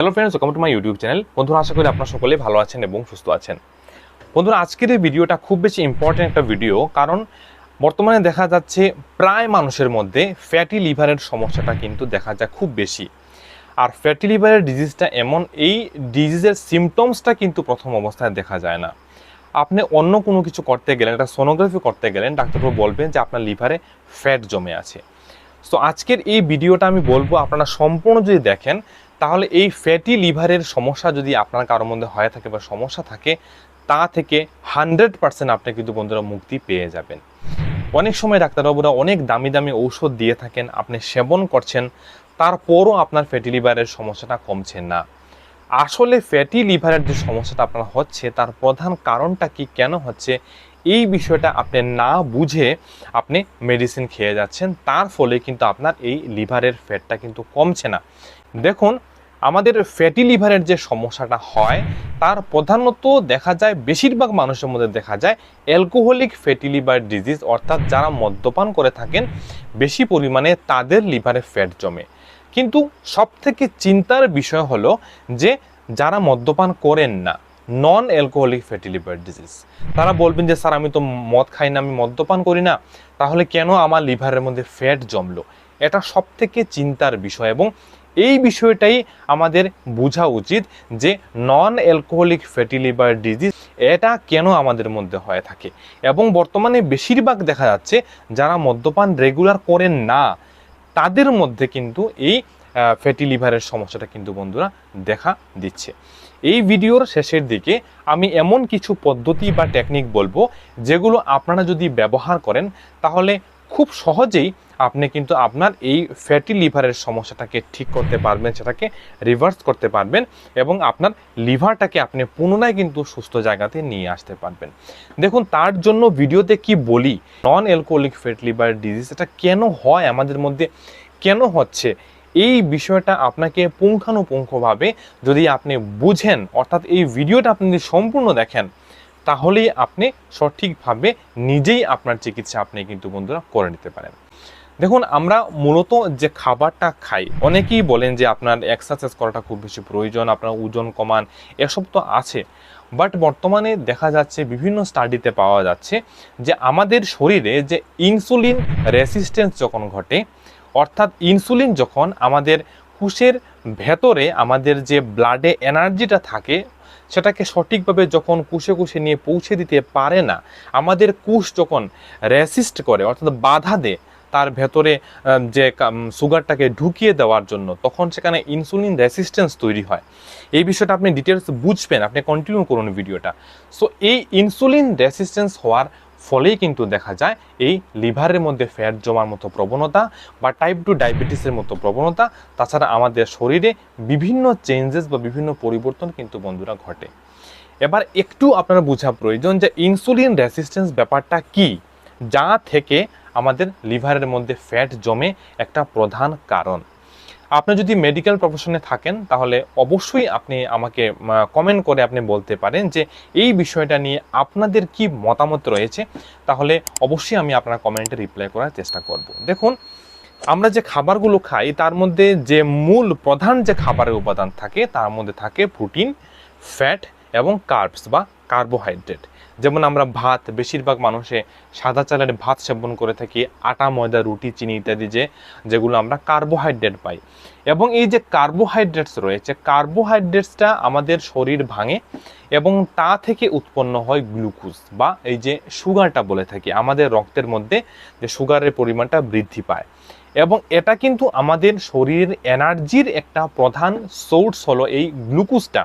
Hello friends welcome to my YouTube channel বন্ধুরা, আশা করি আপনারা সকলে ভালো আছেন এবং সুস্থ আছেন। বন্ধুরা, আজকের এই ভিডিওটা খুব বেশি ইম্পর্টেন্ট একটা ভিডিও কারণ বর্তমানে দেখা যাচ্ছে প্রায় মানুষের মধ্যে ফ্যাটি লিভারের সমস্যাটা কিন্তু দেখা যায় খুব বেশি। আর ফ্যাটি লিভারের ডিজিজটা এমন, এই ডিজিজের সিমটমসটা কিন্তু প্রথম অবস্থায় দেখা যায় না। আপনি অন্য কোনো কিছু করতে গেলেন, একটা সোনোগ্রাফি করতে গেলেন, ডাক্তারবাবু বলবেন যে আপনার লিভারে ফ্যাট জমে আছে। সো আজকের এই ভিডিওটা আমি বলব, আপনারা সম্পূর্ণ যদি দেখেন তাহলে এই ফ্যাটি লিভারের সমস্যা যদি আপনার কারোর মধ্যে হয়ে থাকে বা সমস্যা থাকে, তা থেকে হান্ড্রেড পার্সেন্ট আপনি কিন্তু বন্ধুরা মুক্তি পেয়ে যাবেন। অনেক সময় ডাক্তারবাবুরা অনেক দামি দামি ঔষধ দিয়ে থাকেন, আপনি সেবন করছেন, তারপরও আপনার ফ্যাটি লিভারের সমস্যাটা কমছে না। আসলে ফ্যাটি লিভারের যে সমস্যাটা আপনার হচ্ছে, তার প্রধান কারণটা কি, কেন হচ্ছে, এই বিষয়টা আপনি না বুঝে আপনি মেডিসিন খেয়ে যাচ্ছেন, তার ফলে কিন্তু আপনার এই লিভারের ফ্যাটটা কিন্তু কমছে না। দেখুন আমাদের ফ্যাটি লিভারের যে সমস্যাটা হয়, তার প্রধানত দেখা যায়, বেশিরভাগ মানুষের মধ্যে দেখা যায় অ্যালকোহলিক ফ্যাটি লিভার ডিজিজ অর্থাৎ যারা মদ্যপান করে থাকেন, বেশি পরিমাণে তাদের লিভারে ফ্যাট জমে। কিন্তু সবথেকে চিন্তার বিষয় হলো যে, যারা মদ্যপান করেন না non alcoholic fatty liver disease তারা বলবেন যে, স্যার, আমি তো মদ খাই না, আমি মদ্যপান করি না। তাহলে কেন আমার লিভারের মধ্যে ফ্যাট জমলো? এটা সব থেকে চিন্তার বিষয় এবং এই বিষয়টাই আমাদের বোঝা উচিত যে non alcoholic fatty liver disease এটা কেন আমাদের মধ্যে হয়ে থাকে। এবং বর্তমানে বেশিরভাগ দেখা যাচ্ছে যারা মদ্যপান রেগুলার করেন না, তাদের মধ্যে কিন্তু এই ফ্যাটি লিভারের সমস্যাটা কিন্তু বন্ধুরা দেখা দিচ্ছে। এই ভিডিওর শেষের দিকে আমি এমন কিছু পদ্ধতি বা টেকনিক বলব যেগুলো আপনারা যদি ব্যবহার করেন, তাহলে খুব সহজেই আপনি কিন্তু আপনার এই ফ্যাটি লিভারের সমস্যাটাকে ঠিক করতে পারবেন, সেটাকে রিভার্স করতে পারবেন এবং আপনার লিভারটাকে আপনি পুনরায় কিন্তু সুস্থ জায়গাতে নিয়ে আসতে পারবেন। দেখুন, তার জন্য ভিডিওতে কি বলি non alcoholic fat liver disease এটা কেন হয় আমাদের মধ্যে, কেন হচ্ছে? এই বিষয়টা আপনাকে পুঙ্খানুপুঙ্খভাবে যদি আপনি বুঝেন, অর্থাৎ এই ভিডিওটা আপনি যদি সম্পূর্ণ দেখেন, তাহলেই আপনি সঠিকভাবে নিজেই আপনার চিকিৎসা আপনি কিন্তু বন্ধুরা করে নিতে পারেন। দেখুন, আমরা মূলত যে খাবারটা খাই, অনেকেই বলেন যে আপনার এক্সারসাইজ করাটা খুব বেশি প্রয়োজন, আপনার ওজন কমান, এসব তো আছে। বাট বর্তমানে দেখা যাচ্ছে বিভিন্ন স্টাডিতে পাওয়া যাচ্ছে যে আমাদের শরীরে যে ইনসুলিন রেসিস্টেন্স যখন ঘটে, অর্থাৎ ইনসুলিন যখন আমাদের কুশের ভেতরে আমাদের যে ব্লাডে এনার্জিটা থাকে, সেটাকে সঠিকভাবে যখন কুশে কুশে নিয়ে পৌঁছে দিতে পারে না, আমাদের কুশ যখন রেসিস্ট করে, অর্থাৎ বাধা দেয় তার ভেতরে যে সুগারটাকে ঢুকিয়ে দেওয়ার জন্য, তখন সেখানে ইনসুলিন রেসিস্ট্যান্স তৈরি হয়। এই বিষয়টা আপনি ডিটেলস বুঝবেন, আপনি কন্টিনিউ করুন ভিডিওটা। সো এই ইনসুলিন রেসিস্ট্যান্স হওয়ার ফলেই কিন্তু দেখা যায়, এই লিভারের মধ্যে ফ্যাট জমার মতো প্রবণতা বা টাইপ টু ডায়াবেটিসের মতো প্রবণতা। তাছাড়া আমাদের শরীরে বিভিন্ন চেঞ্জেস বা বিভিন্ন পরিবর্তন কিন্তু বন্ধুরা ঘটে। এবার একটু আপনারা বোঝা প্রয়োজন যে ইনসুলিন রেসিস্ট্যান্স ব্যাপারটা কি? যা থেকে আমাদের লিভারের মধ্যে ফ্যাট জমে একটা প্রধান কারণ। আপনি যদি মেডিকেল প্রফেশনে থাকেন, তাহলে অবশ্যই আপনি আমাকে কমেন্ট করে আপনি বলতে পারেন যে, এই বিষয়টা নিয়ে আপনাদের কি মতামত রয়েছে? তাহলে অবশ্যই আমি আপনার কমেন্টে রিপ্লাই করার চেষ্টা করব। দেখুন, আমরা যে খাবারগুলো খাই, তার মধ্যে যে মূল প্রধান যে খাবারের উপাদান থাকে, তার মধ্যে থাকে প্রোটিন ফ্যাট এবং কার্বস বা কার্বোহাইড্রেট যেমন আমরা ভাত, বেশিরভাগ মানুষে সাদা চালের ভাত সেবন করে থাকি, আটা, ময়দা, রুটি, চিনি ইত্যাদি যে, যেগুলো আমরা কার্বোহাইড্রেট পাই। এবং এই যে কার্বোহাইড্রেটস রয়েছে কার্বোহাইড্রেটসটা আমাদের শরীর ভাঙে এবং তা থেকে উৎপন্ন হয় গ্লুকোজ বা এই যে সুগারটা বলে থাকি, আমাদের রক্তের মধ্যে যে সুগারের পরিমাণটা বৃদ্ধি পায়। এবং এটা কিন্তু আমাদের শরীরের এনার্জির একটা প্রধান সোর্স হলো এই গ্লুকোজটা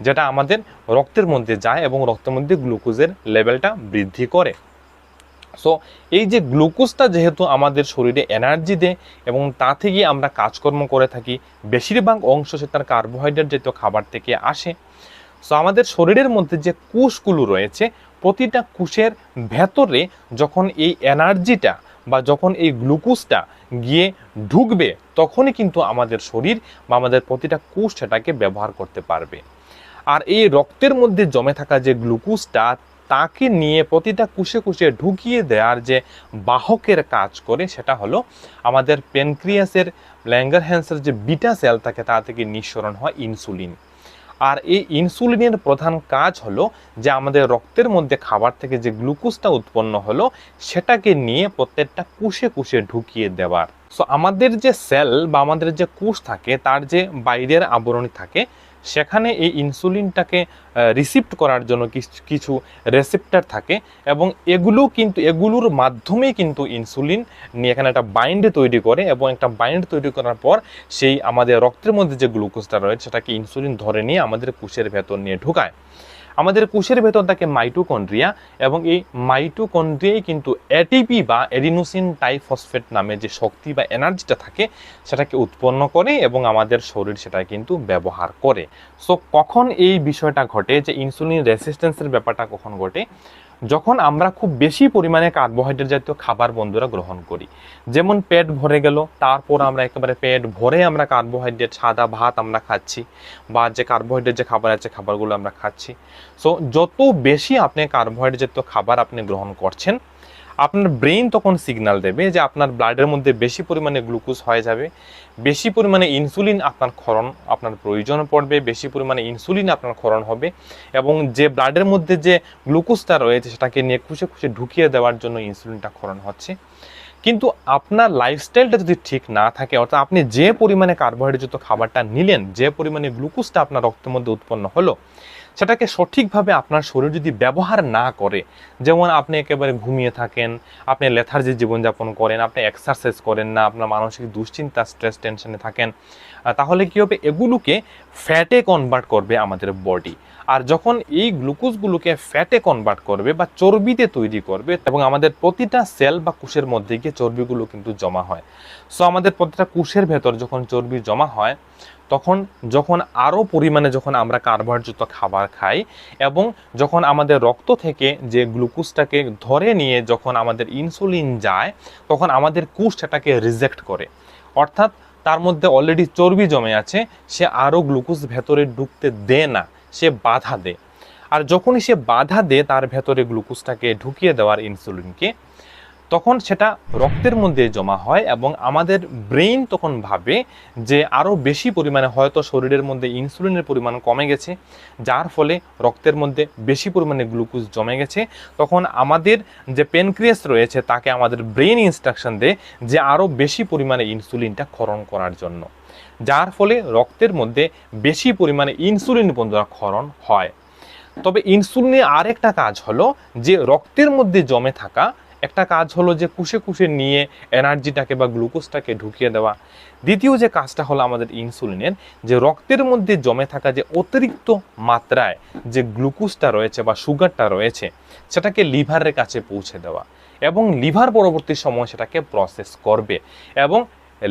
যেটা আমাদের রক্তের মধ্যে যায় এবং রক্তের মধ্যে গ্লুকোজের লেভেলটা বৃদ্ধি করে। সো এই যে গ্লুকোজটা যেহেতু আমাদের শরীরে এনার্জি দেয় এবং তা থেকে আমরা কাজকর্ম করে থাকি, বেশিরভাগ অংশ সে তার কার্বোহাইড্রেট জাতীয় খাবার থেকে আসে। সো আমাদের শরীরের মধ্যে যে কুশগুলো রয়েছে, প্রতিটা কুশের ভেতরে যখন এই এনার্জিটা বা যখন এই গ্লুকোজটা গিয়ে ঢুকবে, তখনই কিন্তু আমাদের শরীর বা আমাদের প্রতিটা কোষ সেটাকে ব্যবহার করতে পারবে। আর এই রক্তের মধ্যে জমে থাকা যে গ্লুকোজটা, তাকে নিয়ে প্রতিটা কুশে কুশে ঢুকিয়ে দেওয়ার যে বাহকের কাজ করে, সেটা হলো আমাদের পেনক্রিয়াসের ল্যাঙ্গারহ্যান্সের যে বিটা সেল থাকে, তা থেকে নিঃসরণ হয় ইনসুলিন। আর এই ইনসুলিনের প্রধান কাজ হলো যে আমাদের রক্তের মধ্যে খাবার থেকে যে গ্লুকোজটা উৎপন্ন হলো, সেটাকে নিয়ে প্রত্যেকটা কুশে কুশে ঢুকিয়ে দেওয়ার। সো আমাদের যে সেল বা আমাদের যে কোষ থাকে, তার যে বাইরের আবরণী থাকে সেখানে এই ইনসুলিনটাকে রিসিপ্ট করার জন্য কিছু- রেসিপ্টার থাকে এবং এগুলো কিন্তু, এগুলোর মাধ্যমে কিন্তু ইনসুলিন নিয়ে এখানে একটা বাইন্ড তৈরি করে এবং একটা বাইন্ড তৈরি করার পর সেই আমাদের রক্তের মধ্যে যে গ্লুকোজটা রয়েছে সেটাকে ইনসুলিন ধরে নিয়ে আমাদের কোষের ভেতর নিয়ে ঢোকায়। আমাদের কোষের ভেতর থাকে মাইটোকন্ড্রিয়া এবং এই মাইটোকন্ড্রিয়াই কিন্তু এটিপি বা এডিনোসিন টাইফসফেট নামে যে শক্তি বা এনার্জিটা থাকে, সেটাকে উৎপন্ন করে এবং আমাদের শরীর সেটা কিন্তু ব্যবহার করে। সো কখন এই বিষয়টা ঘটে যে ইনসুলিন রেসিস্ট্যান্সের ব্যাপারটা কখন ঘটে? যখন আমরা খুব বেশি পরিমাণে কার্বোহাইড্রেট জাতীয় খাবার বন্ধুরা গ্রহণ করি, যেমন পেট ভরে গেল, তারপর আমরা একেবারে পেট ভরে আমরা কার্বোহাইড্রেট সাদা ভাত আমরা খাচ্ছি, বা যে কার্বোহাইড্রেট যে খাবার আছে, খাবারগুলো আমরা খাচ্ছি। সো যত বেশি আপনি কার্বোহাইড্রেট জাতীয় খাবার আপনি গ্রহণ করছেন আপনার ব্রেইন তখন সিগন্যাল দেবে যে আপনার ব্লাডের মধ্যে বেশি পরিমাণে গ্লুকোজ হয়ে যাবে, বেশি পরিমাণে ইনসুলিন আপনার ক্ষরণ, আপনার প্রয়োজন পড়বে, বেশি পরিমাণে ইনসুলিন আপনার ক্ষরণ হবে এবং যে ব্লাডের মধ্যে যে গ্লুকোজটা রয়েছে সেটাকে নিয়ে খুশে খুশে ঢুকিয়ে দেওয়ার জন্য ইনসুলিনটা ক্ষরণ হচ্ছে। কিন্তু আপনার লাইফস্টাইলটা যদি ঠিক না থাকে, অর্থাৎ আপনি যে পরিমাণে কার্বোহাইড্রেটযুক্ত খাবারটা নিলেন, যে পরিমাণে গ্লুকোজটা আপনার রক্তের মধ্যে উৎপন্ন হলো সেটাকে সঠিকভাবে আপনার শরীর যদি ব্যবহার না করে, যেমন আপনি একেবারে ঘুমিয়ে থাকেন, আপনি লেথার্জি জীবনযাপন করেন, আপনি এক্সারসাইজ করেন না, আপনার মানসিক দুশ্চিন্তা স্ট্রেস টেনশনে থাকেন তাহলে কী হবে? এগুলোকে ফ্যাটে কনভার্ট করবে আমাদের বডি আর যখন এই গ্লুকোজগুলোকে ফ্যাটে কনভার্ট করবে বা চর্বিতে তৈরি করবে, এবং আমাদের প্রতিটা সেল বা কোষের মধ্যে গিয়ে চর্বিগুলো কিন্তু জমা হয়। সো আমাদের প্রতিটা কোষের ভেতর যখন চর্বি জমা হয় তখন যখন আরও পরিমাণে যখন আমরা কার্বোহাইড্রেটযুক্ত খাবার খাই এবং যখন আমাদের রক্ত থেকে যে গ্লুকোজটাকে ধরে নিয়ে যখন আমাদের ইনসুলিন যায়, তখন আমাদের কোষ সেটাকে রিজেক্ট করে। অর্থাৎ তার মধ্যে অলরেডি চর্বি জমে আছে, সে আরও গ্লুকোজ ভেতরে ঢুকতে দেয় না, সে বাধা দেয়। আর যখনই সে বাধা দেয়, তার ভেতরে গ্লুকোজটাকে ঢুকিয়ে দেওয়ার ইনসুলিনকে তখন সেটা রক্তের মধ্যে জমা হয় এবং আমাদের ব্রেইন তখন ভাবে যে আরও বেশি পরিমাণে হয়তো শরীরের মধ্যে ইনসুলিনের পরিমাণ কমে গেছে, যার ফলে রক্তের মধ্যে বেশি পরিমাণে গ্লুকোজ জমে গেছে। তখন আমাদের যে পেনক্রিয়াস রয়েছে তাকে আমাদের ব্রেইন ইনস্ট্রাকশন দেয় যে আরও বেশি পরিমাণে ইনসুলিনটা ক্ষরণ করার জন্য, যার ফলে রক্তের মধ্যে বেশি পরিমাণে ইনসুলিন বন্ধুরা ক্ষরণ হয়। তবে ইনসুলিনের আরেকটা কাজ হলো যে রক্তের মধ্যে জমে থাকা একটা কাজ হলো যে কুশে কুশে নিয়ে এনার্জিটাকে বা গ্লুকোজটাকে ঢুকিয়ে দেওয়া। দ্বিতীয় যে কাজটা হলো আমাদের ইনসুলিনের, যে রক্তের মধ্যে জমে থাকা যে অতিরিক্ত মাত্রায় যে গ্লুকোজটা রয়েছে বা সুগারটা রয়েছে, সেটাকে লিভারের কাছে পৌঁছে দেওয়া এবং লিভার পরবর্তী সময় সেটাকে প্রসেস করবে এবং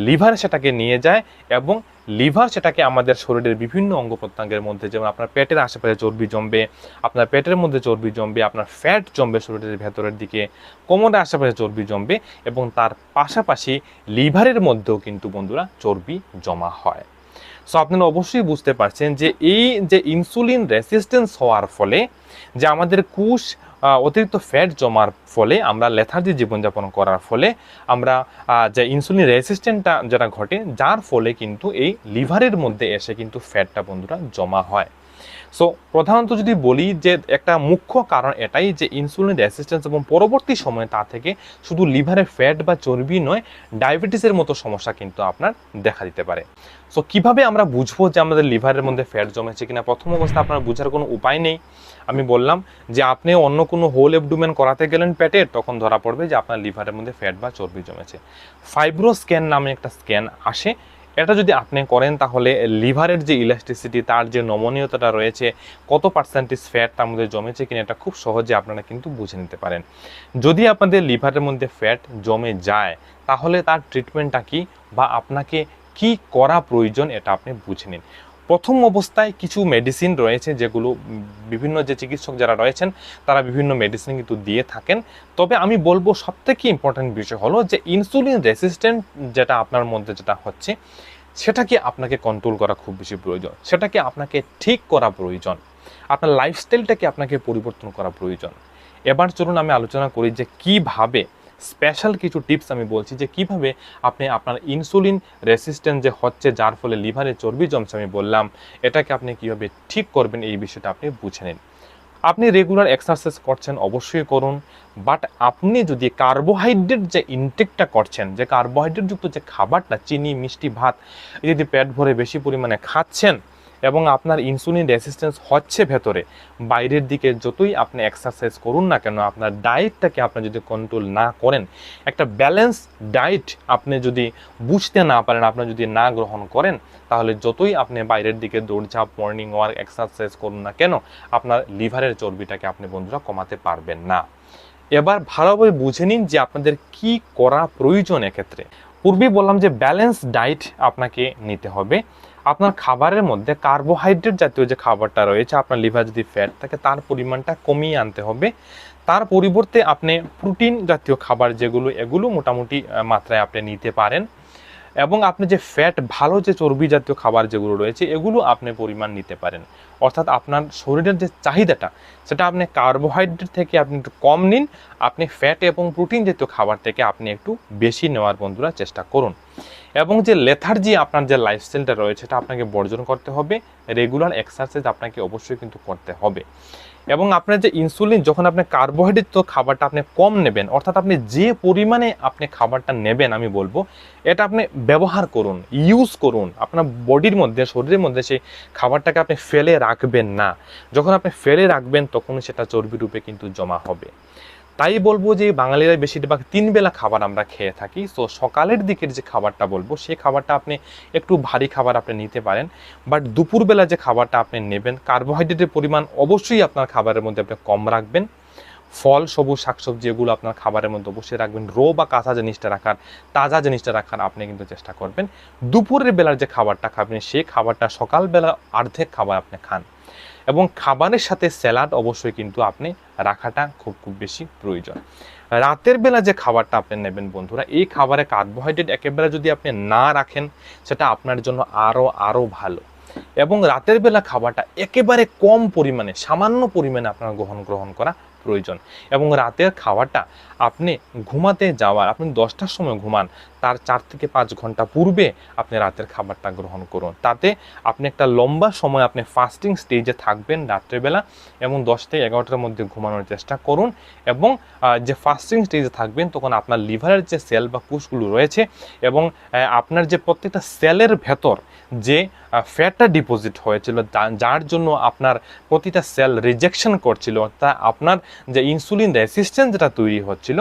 লিভার সেটাকে নিয়ে যায় এবং লিভার সেটাকে আমাদের শরীরের বিভিন্ন অঙ্গ প্রত্যঙ্গের মধ্যে, যেমন আপনার পেটের আশেপাশে চর্বি জমবে, আপনার পেটের মধ্যে চর্বি জমবে, আপনার ফ্যাট জমবে শরীরের ভেতরের দিকে, কোমরের আশেপাশে চর্বি জমবে এবং তার পাশাপাশি লিভারের মধ্যেও কিন্তু বন্ধুরা চর্বি জমা হয়। সো আপনারা অবশ্যই বুঝতে পারছেন যে এই যে ইনসুলিন রেসিস্টেন্স হওয়ার ফলে যে আমাদের কুশ অতিরিক্ত ফ্যাট জমার ফলে আমরা লেথার্জি জীবনযাপন করার ফলে আমরা যে ইনসুলিন রেসিস্ট্যান্টটা যেটা ঘটে, যার ফলে কিন্তু এই লিভারের মধ্যে এসে কিন্তু ফ্যাটটা বন্ধুরা জমা হয়। সো প্রধানত যদি বলি যে একটা মুখ্য কারণ এটাই যে ইনসুলিন রেসিস্ট্যান্স এবং পরবর্তী সময়ে তা থেকে শুধু লিভারে ফ্যাট বা চর্বি নয় ডায়াবেটিসের মতো সমস্যা কিন্তু আপনার দেখা দিতে পারে। সো কীভাবে আমরা বুঝব যে আমাদের লিভারের মধ্যে ফ্যাট জমেছে কিনা? প্রথম অবস্থা আপনার বোঝার কোনো উপায় নেই। আমি বললাম যে আপনি অন্য কোনো হোল এবডুমেন করাতে গেলেন পেটের তখন ধরা পড়বে যে আপনার লিভারের মধ্যে ফ্যাট বা চর্বি জমেছে। ফাইব্রো স্ক্যান নামে একটা স্ক্যান আসে। এটা যদি আপনি করেন তাহলে লিভারের যে ইলাস্টিসিটি তার যে নমনীয়তাটা রয়েছে, কত পার্সেন্টেজ ফ্যাট তার মধ্যে জমেছে কিনা এটা খুব সহজে আপনারা কিন্তু বুঝে নিতে পারেন। যদি আপনাদের লিভারের মধ্যে ফ্যাট জমে যায়, তাহলে তার ট্রিটমেন্টটা কি বা আপনাকে কি করা প্রয়োজন এটা আপনি বুঝে নিন। প্রথম অবস্থায় কিছু মেডিসিন রয়েছে যেগুলো বিভিন্ন যে চিকিৎসক যারা রয়েছেন, তারা বিভিন্ন মেডিসিন কিন্তু দিয়ে থাকেন। তবে আমি বলব সব থেকে ইম্পর্টেন্ট বিষয় হলো যে ইনসুলিন রেসিস্ট্যান্ট যেটা আপনার মধ্যে যেটা হচ্ছে, সেটাকে আপনাকে কন্ট্রোল করা খুব বেশি প্রয়োজন। সেটাকে আপনাকে ঠিক করা প্রয়োজন। আপনার লাইফস্টাইলটাকে আপনাকে পরিবর্তন করা প্রয়োজন। এবার চলুন আমি আলোচনা করি যে কীভাবে স্পেশাল কিছু টিপস আমি বলছি যে কীভাবে আপনি আপনার ইনসুলিন রেসিস্ট্যান্স যে হচ্ছে যার ফলে লিভারে চর্বি জমছে আমি বললাম, এটাকে আপনি কীভাবে ঠিক করবেন এই বিষয়টা আপনি বুঝে নিন। আপনি রেগুলার এক্সারসাইজ করছেন অবশ্যই করুন বাট আপনি যদি কার্বোহাইড্রেট যে ইনটেকটা করছেন, যে কার্বোহাইড্রেটযুক্ত যে খাবারটা, চিনি, মিষ্টি, ভাত, যদি পেট ভরে বেশি পরিমাণে খাচ্ছেন এবং আপনার ইনসুলিন রেসিস্ট্যান্স হচ্ছে ভেতরে। বাইরের দিকে যতই আপনি এক্সারসাইজ করুন না কেন, আপনার ডায়েটটাকে আপনি যদি কন্ট্রোল না করেন, একটা ব্যালেন্স ডায়েট আপনি যদি বুঝতে না পারেন, আপনি যদি না গ্রহণ করেন, তাহলে যতই আপনি বাইরের দিকে দৌড়ঝাঁপ মর্নিং ওয়ার্ক এক্সারসাইজ করুন না কেন, আপনার লিভারের চর্বিটাকে আপনি বন্ধুরা কমাতে পারবেন না। এবার ভালোভাবে বুঝে নিন যে আপনাদের কি করা প্রয়োজন এক্ষেত্রে। পূর্বেই বললাম যে ব্যালেন্স ডায়েট আপনাকে নিতে হবে। আপনার খাবারের মধ্যে কার্বোহাইড্রেট জাতীয় যে খাবারটা রয়েছে, আপনার লিভার যদি ফ্যাট থাকে, তার পরিমাণটা কমিয়ে আনতে হবে। তার পরিবর্তে আপনি প্রোটিন জাতীয় খাবার যেগুলো, এগুলো মোটামুটি মাত্রায় আপনি নিতে পারেন। এবং আপনি যে ফ্যাট ভালো যে চর্বি জাতীয় খাবার যেগুলো রয়েছে, এগুলো আপনি পরিমাণ নিতে পারেন। অর্থাৎ আপনার শরীরের যে চাহিদাটা, সেটা আপনি কার্বোহাইড্রেট থেকে আপনি একটু কম নিন, আপনি ফ্যাট এবং প্রোটিন জাতীয় খাবার থেকে আপনি একটু বেশি নেওয়ার বন্ধুরা চেষ্টা করুন। এবং যে লেথার্জি আপনার যে লাইফস্টাইলটা রয়েছে, সেটা আপনাকে বর্জন করতে হবে রেগুলার এক্সারসাইজ আপনাকে অবশ্যই কিন্তু করতে হবে। এবং আপনার যে ইনসুলিন যখন আপনি কার্বোহাইড্রেট খাবারটা আপনি কম নেবেন, অর্থাৎ আপনি যে পরিমাণে আপনি খাবারটা নেবেন আমি বলব, এটা আপনি ব্যবহার করুন ইউজ করুন। আপনার বডির মধ্যে, শরীরের মধ্যে সেই খাবারটাকে আপনি ফেলে রাখবেন না। যখন আপনি ফেলে রাখবেন, তখন সেটা চর্বি রূপে কিন্তু জমা হবে। তাই বলব যে বাঙালিরা বেশিরভাগ তিন বেলা খাবার আমরা খেয়ে থাকি। তো সকালের দিকের যে খাবারটা বলব, সে খাবারটা আপনি একটু ভারী খাবার আপনি নিতে পারেন। বাট দুপুরবেলা যে খাবারটা আপনি নেবেন কার্বোহাইড্রেটের পরিমাণ অবশ্যই আপনার খাবারের মধ্যে আপনি কম রাখবেন। ফল, সবুজ শাকসবজি এগুলো আপনার খাবারের মধ্যে অবশ্যই রাখবেন। রো বা কাঁচা জিনিসটা রাখার, তাজা জিনিসটা রাখার আপনি কিন্তু চেষ্টা করবেন। দুপুরের বেলার যে খাবারটা খাবেন সেই খাবারটা সকালবেলা অর্ধেক খাবার আপনি খান। এবং খাবারের সাথে স্যালাড অবশ্যই কিন্তু আপনি রাখাটা খুব খুব বেশি প্রয়োজন। রাতের বেলা যে খাবারটা আপনি নেবেন বন্ধুরা, এই খাবারে কার্বোহাইড্রেট একেবারে যদি আপনি না রাখেন, সেটা আপনার জন্য আরও আরও ভালো। এবং রাতের বেলা খাবারটা একেবারে কম পরিমাণে, সামান্য পরিমাণে আপনার গ্রহণ গ্রহণ করা প্রয়োজন। এবং রাতের খাওয়াটা আপনি ঘুমাতে যাওয়ার, আপনি দশটার সময় ঘুমান, তার চার থেকে পাঁচ ঘণ্টা পূর্বে আপনি রাতের খাবারটা গ্রহণ করুন। তাতে আপনি একটা লম্বা সময় আপনি ফাস্টিং স্টেজে থাকবেন রাত্রেবেলা এবং দশ থেকে এগারোটার মধ্যে ঘুমানোর চেষ্টা করুন এবং যে ফাস্টিং স্টেজে থাকবেন তখন আপনার লিভারের যে সেল বা কোষগুলো রয়েছে এবং আপনার যে প্রত্যেকটা সেলের ভেতর যে ফ্যাটটা ডিপোজিট হয়েছিল যার জন্য আপনার প্রতিটা সেল রিজেকশন করছিল, তা আপনার যে ইনসুলিন রেসিস্ট্যান্স যেটা তৈরি হচ্ছিল,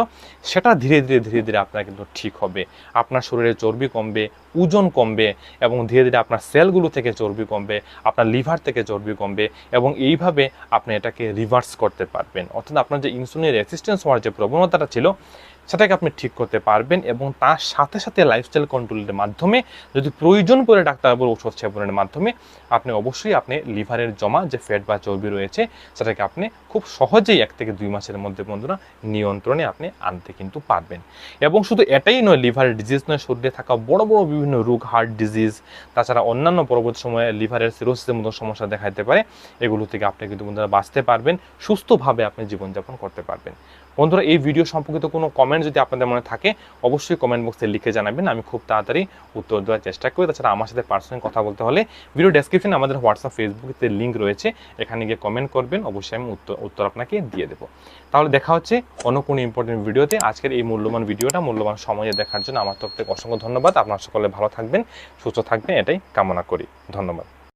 সেটা ধীরে ধীরে ধীরে ধীরে আপনার কিন্তু ঠিক হবে। আপনার শরীরে চর্বি কমবে, ওজন কমবে এবং ধীরে ধীরে আপনার সেলগুলো থেকে চর্বি কমবে, আপনার লিভার থেকে চর্বি কমবে এবং এইভাবে আপনি এটাকে রিভার্স করতে পারবেন। অর্থাৎ আপনার যে ইনসুলিন রেসিস্ট্যান্স হওয়ার যে প্রবণতাটা ছিল সেটাকে আপনি ঠিক করতে পারবেন এবং তার সাথে সাথে লাইফস্টাইল কন্ট্রোলের মাধ্যমে যদি প্রয়োজন পড়ে ডাক্তারবাবুর ওষুধ সেবনের মাধ্যমে, আপনি অবশ্যই আপনি লিভারের জমা, যে ফ্যাট বা চর্বি রয়েছে, সেটাকে আপনি খুব সহজেই এক থেকে দুই মাসের মধ্যে বন্ধুরা নিয়ন্ত্রণে আপনি আনতে কিন্তু পারবেন। এবং শুধু এটাই নয় লিভারের ডিজিজ নয়, শরীরে থাকা বড় বড় বিভিন্ন রোগ হার্ট ডিজিজ তাছাড়া অন্যান্য পরবর্তী সময়ে লিভারের সিরোসিসের মতো সমস্যা দেখা দিতে পারে, এগুলো থেকে আপনি কিন্তু বন্ধুরা বাঁচতে পারবেন, সুস্থভাবে আপনি জীবনযাপন করতে পারবেন। বন্ধুরা, এই ভিডিও সম্পর্কিত কোনো কমেন্ট যদি আপনাদের মনে থাকে, অবশ্যই কমেন্ট বক্সে লিখে জানাবেন। আমি খুব তাড়াতাড়ি উত্তর দেওয়ার চেষ্টা করি। তাছাড়া আমার সাথে পার্সোনালি কথা বলতে হলে ভিডিও ডেসক্রিপশনে আমাদের হোয়াটসঅ্যাপ ফেসবুকে লিঙ্ক রয়েছে। এখানে গিয়ে কমেন্ট করবেন, অবশ্যই আমি উত্তর উত্তর আপনাকে দিয়ে দেবো। তাহলে দেখা হচ্ছে অন্য কোনো ইম্পর্টেন্ট ভিডিওতে আজকের এই মূল্যবান ভিডিওটা মূল্যবান সময়ে দেখার জন্য আমার তরফ থেকে অসংখ্য ধন্যবাদ। আপনার সকলে ভালো থাকবেন, সুস্থ থাকবেন। এটাই কামনা করি। ধন্যবাদ।